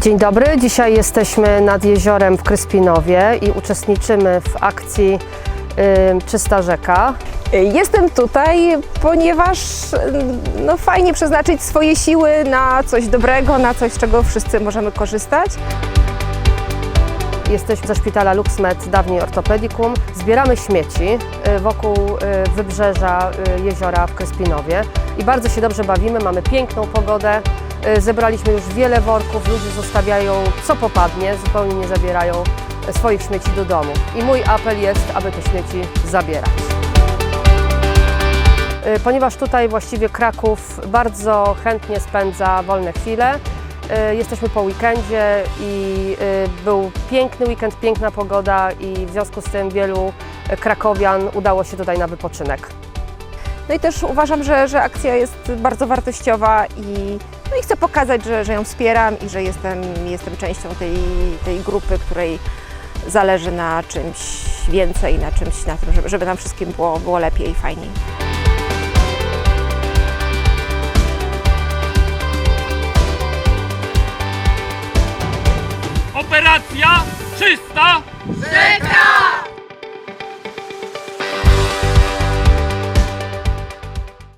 Dzień dobry, dzisiaj jesteśmy nad jeziorem w Kryspinowie i uczestniczymy w akcji Czysta Rzeka. Jestem tutaj, ponieważ no, fajnie przeznaczyć swoje siły na coś dobrego, na coś, z czego wszyscy możemy korzystać. Jesteśmy ze szpitala LuxMed, dawniej ortopedikum. Zbieramy śmieci y, wokół y, wybrzeża y, jeziora w Kryspinowie i bardzo się dobrze bawimy, mamy piękną pogodę. Y, Zebraliśmy już wiele worków, ludzie zostawiają co popadnie, zupełnie nie zabierają y, swoich śmieci do domu. I mój apel jest, aby te śmieci zabierać. Y, Ponieważ tutaj właściwie Kraków bardzo chętnie spędza wolne chwile, jesteśmy po weekendzie i był piękny weekend, piękna pogoda i w związku z tym wielu krakowian udało się tutaj na wypoczynek. No i też uważam, że, że akcja jest bardzo wartościowa i, no i chcę pokazać, że, że ją wspieram i że jestem, jestem częścią tej, tej grupy, której zależy na czymś więcej, na czymś, na tym, żeby, żeby nam wszystkim było, było lepiej i fajniej. Operacja czysta! Rzeka!